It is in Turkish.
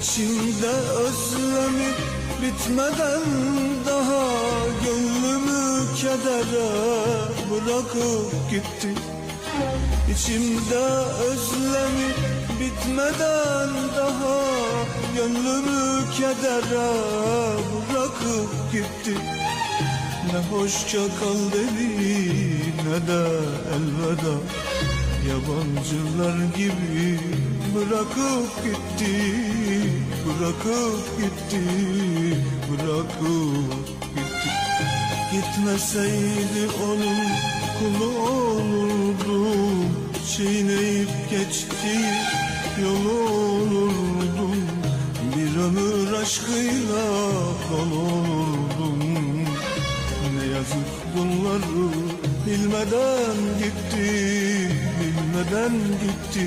İçimde özlemi bitmeden daha Gönlümü kedere bırakıp gitti. İçimde özlemi bitmeden daha Gönlümü kedere bırakıp gitti. Ne hoşça kal dedi ne de elveda. Yabancılar gibi bırakıp gitti Bırakıp gitti Bırakıp gitti. Gitmeseydi onun kulu olurdum Çiğneyip geçti yolu olurdum Bir ömür aşkıyla dolu olurdum. Ne yazık bunları bilmeden gitti Bilmeden gitti